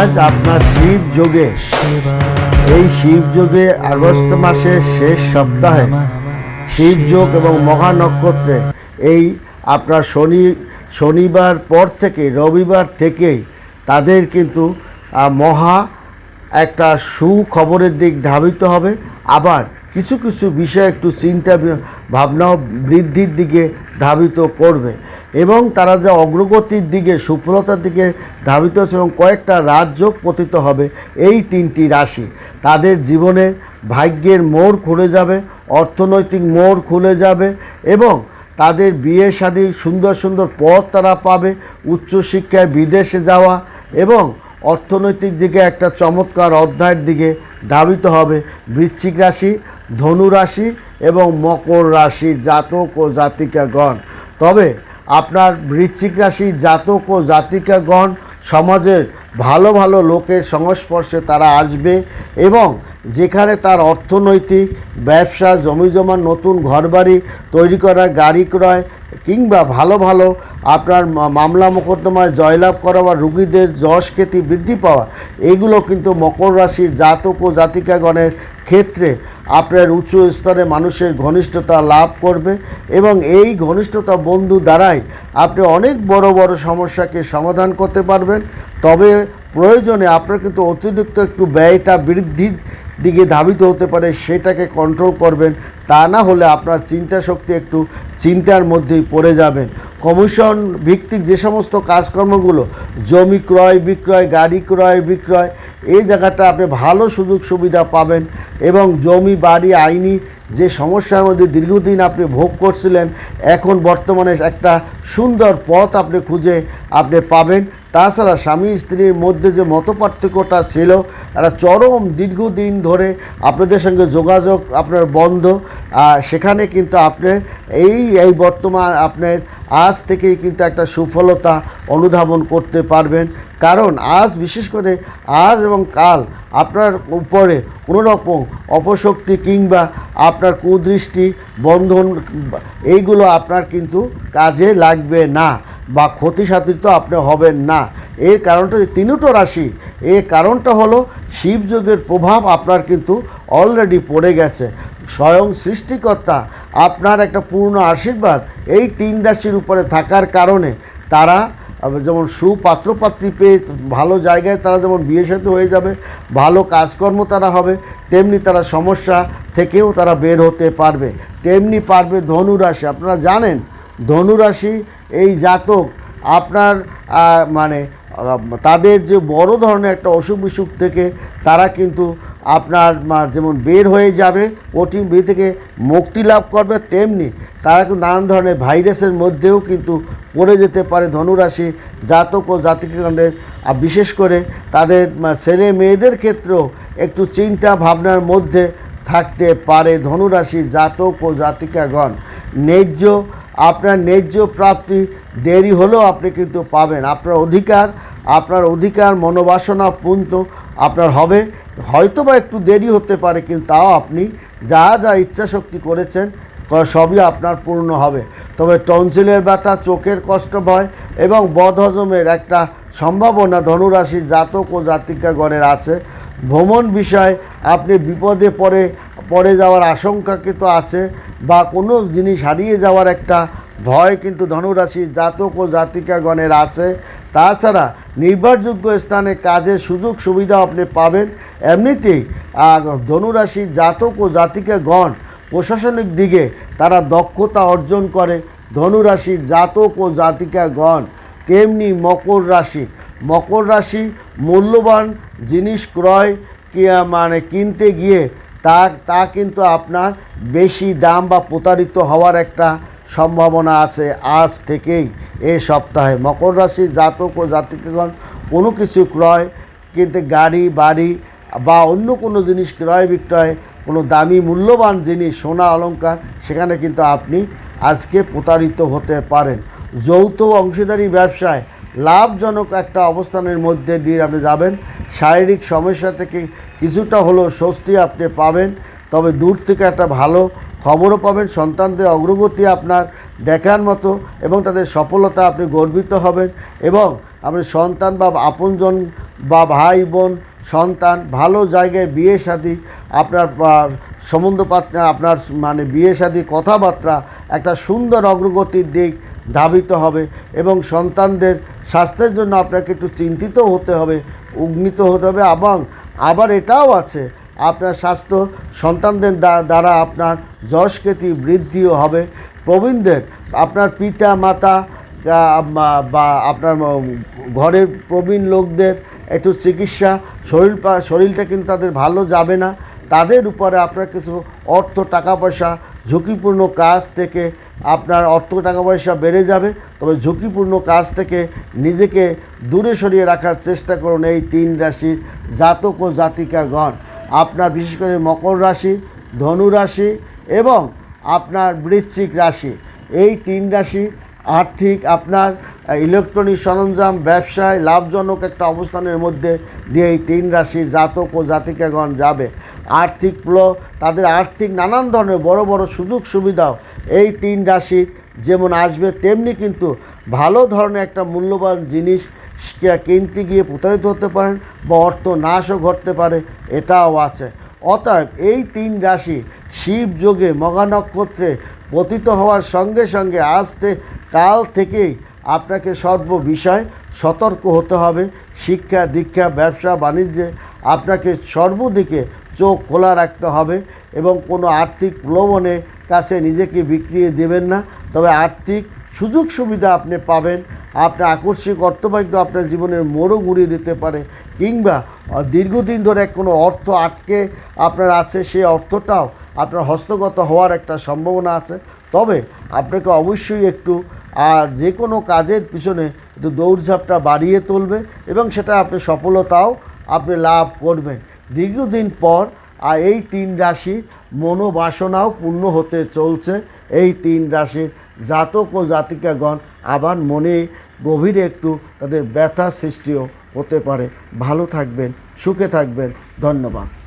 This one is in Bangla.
আজ আপনার শিব যোগে। এই শিব যোগে আগস্ট মাসের শেষ সপ্তাহে শিব যোগ এবং মহা নক্ষত্রে এই আপনার শনি, শনিবার পর থেকে, রবিবার থেকেই তাদের কিন্তু মহা একটা সুখবরের দিক ধাবিত হবে। আবার কিছু কিছু বিষয় একটু চিন্তা ভাবনাও বৃদ্ধির দিকে ধাবিত করবে। এবং তারা যে অগ্রগতির দিকে, সুফলতার দিকে ধাবিত এবং কয়েকটা রাজযোগ পতিত হবে, এই তিনটি রাশি। তাদের জীবনে ভাগ্যের মোড় খুলে যাবে, অর্থনৈতিক মোড় খুলে যাবে এবং তাদের বিয়ে শাদী সুন্দর সুন্দর পথ তারা পাবে, উচ্চশিক্ষায় বিদেশে যাওয়া এবং অর্থনৈতিক দিকে একটা চমৎকার অধ্যায়ের দিকে ধাবিত হবে বৃশ্চিক রাশি, ধনু রাশি এবং মকর রাশি জাতক ও জাতিকাগণ। তবে আপনার বৃশ্চিক রাশি জাতক ও জাতিকাগণ সমাজের ভালো ভালো লোকের সংস্পর্শে তারা আসবে এবং যেখানে তার অর্থনৈতিক, ব্যবসা জমিজমা নতুন ঘরবাড়ি, তৈরি করা, গাড়ি ক্রয় কিংবা ভালো ভালো আপনার মামলা মোকদ্দমায় জয়লাভ করা বা রুগীদের যশ খ্যাতি বৃদ্ধি পাওয়া, এগুলো কিন্তু মকর রাশির জাতক ও জাতিকাগণের ক্ষেত্রে আপনার উঁচু স্তরে মানুষের ঘনিষ্ঠতা লাভ করবে এবং এই ঘনিষ্ঠতা বন্ধু দ্বারাই আপনি অনেক বড় বড় সমস্যাকে সমাধান করতে পারবেন। তবে প্রয়োজনে আপনার কিন্তু অতিরিক্ত একটু ব্যয়টা বৃদ্ধির দিকে ধাবিত হতে পারে, সেটাকে কন্ট্রোল করবেন। তা না হলে আপনার চিন্তা শক্তি একটু চিন্তার মধ্যেই পড়ে যাবেন কমিশন ভিত্তিক যে সমস্ত কাজকর্মগুলো, জমি ক্রয়, বিক্রয়, গাড়ি ক্রয়, বিক্রয়, এই জায়গাটা আপনি ভালো সুযোগ সুবিধা পাবেন এবং জমি, বাড়ি, আইনি যে সমস্যার মধ্যে দীর্ঘদিন আপনি ভোগ করছিলেন, এখন বর্তমানে একটা সুন্দর পথ আপনি খুঁজে আপনি পাবেন। তাছাড়া স্বামী স্ত্রীর মধ্যে যে মতপার্থক্যটা ছিল, একটা চরম দীর্ঘদিন ধরে আপনাদের সঙ্গে যোগাযোগ, আপনার বন্ধ সেখানে কিন্তু আপনার এই এই বর্তমান আপনার আজ থেকেই কিন্তু একটা সুফলতা অনুধাবন করতে পারবেন। কারণ আজ, বিশেষ করে আজ এবং কাল আপনার উপরে কোনো রকম অপশক্তি কিংবা আপনার কুদৃষ্টি, বন্ধন, এইগুলো আপনার কিন্তু কাজে লাগবে না বা ক্ষতি সাধিত আপনি হবেন না। এর কারণটা তিনটো রাশি। এর কারণটা হলো শিবযোগের প্রভাব আপনার কিন্তু অলরেডি পড়ে গেছে। স্বয়ং সৃষ্টিকর্তা আপনার একটা পূর্ণ আশীর্বাদ এই তিন রাশির উপরে থাকার কারণে তারা যেমন সুপাত্রপাত্রী পেয়ে ভালো জায়গায় তারা যেমন বিয়ে সাথে হয়ে যাবে, ভালো কাজকর্ম তারা হবে, তেমনি তারা সমস্যা থেকেও তারা বের হতে পারবে। তেমনি পারবে ধনুরাশি। আপনারা জানেন, ধনুরাশি এই জাতক আপনার মানে তাদের যে বড় ধরনের একটা অসুখ বিসুখ থেকে তারা কিন্তু আপনার যেমন বের হয়ে যাবে কঠিন বি থেকে মুক্তি লাভ করবে, তেমনি তারা কিন্তু নানান ধরনের ভাইরাসের মধ্যেও কিন্তু পড়ে যেতে পারে ধনুরাশি জাতক ও জাতিকাণ্ডের আর বিশেষ করে তাদের ছেলে মেয়েদের ক্ষেত্রেও একটু চিন্তা ভাবনার মধ্যে থাকতে পারে ধনুরাশি জাতক ও জাতিকাগণ। ন্যায্য, আপনার ন্যায্য প্রাপ্তি দেরি হলেও আপনি কিন্তু পাবেন। আপনার অধিকার আপনার অধিকার মনোবাসনা পূর্ণ আপনার হবে। হয়তো বা একটু দেরি হতে পারে, কিন্তু তাও আপনি যা যা ইচ্ছা শক্তি করেছেন সবই আপনার পূর্ণ হবে। তবে টনসিলের ব্যথা, চোখের কষ্ট, ভয় এবং বদহজমের একটা সম্ভাবনা ধনুরাশির জাতক ও জাতিকাগণের আছে। ভ্রমণ বিষয় আপনি বিপদে পড়ে পড়ে যাওয়ার আশঙ্কা কিন্তু আছে বা কোনো জিনিস হারিয়ে যাওয়ার একটা ভয় কিন্তু ধনুরাশির জাতক ও জাতিকাগণের আছে। তাছাড়া নির্ভরযোগ্য স্থানে কাজের সুযোগ সুবিধা আপনি পাবেন। এমনিতেই আহ, ধনুরাশির জাতক ও জাতিকাগণ প্রশাসনিক দিকে তারা দক্ষতা অর্জন করে। ধনুরাশির জাতক ও জাতিকাগণ তেমনি মকর রাশি। মকর রাশি মূল্যবান জিনিস ক্রয় মানে কিনতে গিয়ে তা তা কিন্তু আপনার বেশি দাম বা প্রতারিত হওয়ার একটা সম্ভাবনা আছে আজ থেকেই এই সপ্তাহে। মকর রাশি জাতক ও জাতিকাগণ কোনো কিছু ক্রয় কিনতে গাড়ি, বাড়ি বা অন্য কোনো জিনিস ক্রয় বিক্রয়, কোনো দামি মূল্যবান জিনিস, সোনা অলঙ্কার সেখানে কিন্তু আপনি আজকে প্রতারিত হতে পারেন। যৌথ অংশীদারি ব্যবসায় লাভজনক একটা অবস্থানের মধ্যে দিয়ে আপনি যাবেন। শারীরিক সমস্যা থেকে কিছুটা হলেও স্বস্তি আপনি পাবেন। তবে দূর থেকে একটা ভালো খবরও পাবেন সন্তানদের অগ্রগতি আপনার দেখার মতো এবং তাদের সফলতা আপনি গর্বিত হবেন এবং আপনি সন্তান বা আপনজন বা ভাই বোন সন্তান ভালো জায়গায় বিয়ে শাদী আপনার আহ, সম্বন্ধপাত্র আপনার মানে বিয়ে শাদী কথাবার্তা একটা সুন্দর অগ্রগতির দিক ধাবিত হবে এবং সন্তানদের স্বাস্থ্যের জন্য আপনাকে একটু চিন্তিত হতে হবে উগ্নিত হতে হবে এবং আবার এটাও আছে আপনার স্বাস্থ্য সন্তানদের দ্বা- দ্বারা আপনার যশখ্যাতি বৃদ্ধিও হবে। প্রবীণদের, আপনার পিতা, মাতা বা- আপনার ঘরের প্রবীণ লোকদের একটু চিকিৎসা, শরীর শরীরটা কিন্তু তাদের ভালো যাবে না। তাদের উপরে আপনার কিছু অর্থ টাকা পয়সা, ঝুঁকিপূর্ণ কাজ থেকে আপনার অর্থ টাকা পয়সা বেড়ে যাবে। তবে ঝুঁকিপূর্ণ কাজ থেকে নিজেকে দূরে সরিয়ে রাখার চেষ্টা করুন এই তিন রাশির জাতক ও জাতিকাগণ। আপনার বিশেষ করে মকর রাশি, ধনু রাশি এবং আপনার বৃশ্চিক রাশি। এই তিন রাশি আর্থিক, আপনার ইলেকট্রনিক সরঞ্জাম, ব্যবসায় লাভজনক একটা অবস্থানের মধ্যে দিয়ে এই তিন রাশির জাতক ও জাতিকাগণ যাবে। আর্থিক প্লো তাদের আর্থিক নানান ধরনের বড় বড় সুযোগ সুবিধাও এই তিন রাশির যেমন আসবে, তেমনি কিন্তু ভালো ধরনের একটা মূল্যবান জিনিস কিনতে গিয়ে প্রতারিত হতে পারেন বা অর্থ নাশও ঘটতে পারে, এটাও আছে। অতএব এই তিন রাশি শিব যোগে মগা নক্ষত্রে পতিত হওয়ার সঙ্গে সঙ্গে আসতে কাল থেকেই আপনাকে সর্ব বিষয় সতর্ক হতে হবে। শিক্ষা, দীক্ষা, ব্যবসা, বাণিজ্যে আপনাকে সর্বদিকে চোখ খোলা রাখতে হবে এবং কোনো আর্থিক প্রলোভনের কাছে নিজেকে বিক্রিয়ে দেবেন না। তবে আর্থিক সুযোগ সুবিধা আপনি পাবেন। আপনার আকস্মিক অর্থভাগ্য আপনার জীবনের মোড়ও ঘুরিয়ে দিতে পারে কিংবা দীর্ঘদিন ধরে কোনো অর্থ আটকে আপনার আছে, সেই অর্থটাও আপনার হস্তগত হওয়ার একটা সম্ভাবনা আছে। তবে আপনাকে অবশ্যই একটু আর যে কোনো কাজের পিছনে একটু দৌড়ঝাঁপটা বাড়িয়ে তুলবে এবং সেটা আপনি সফলতাও আপনি লাভ করবেন। দীর্ঘদিন পর আর এই তিন রাশি মনোবাসনাও পূর্ণ হতে চলছে। এই তিন রাশির জাতক ও জাতিকাগণ আবার মনে গভীরে একটু তাদের ব্যথা সৃষ্টিও হতে পারে। ভালো থাকবেন, সুখে থাকবেন। ধন্যবাদ।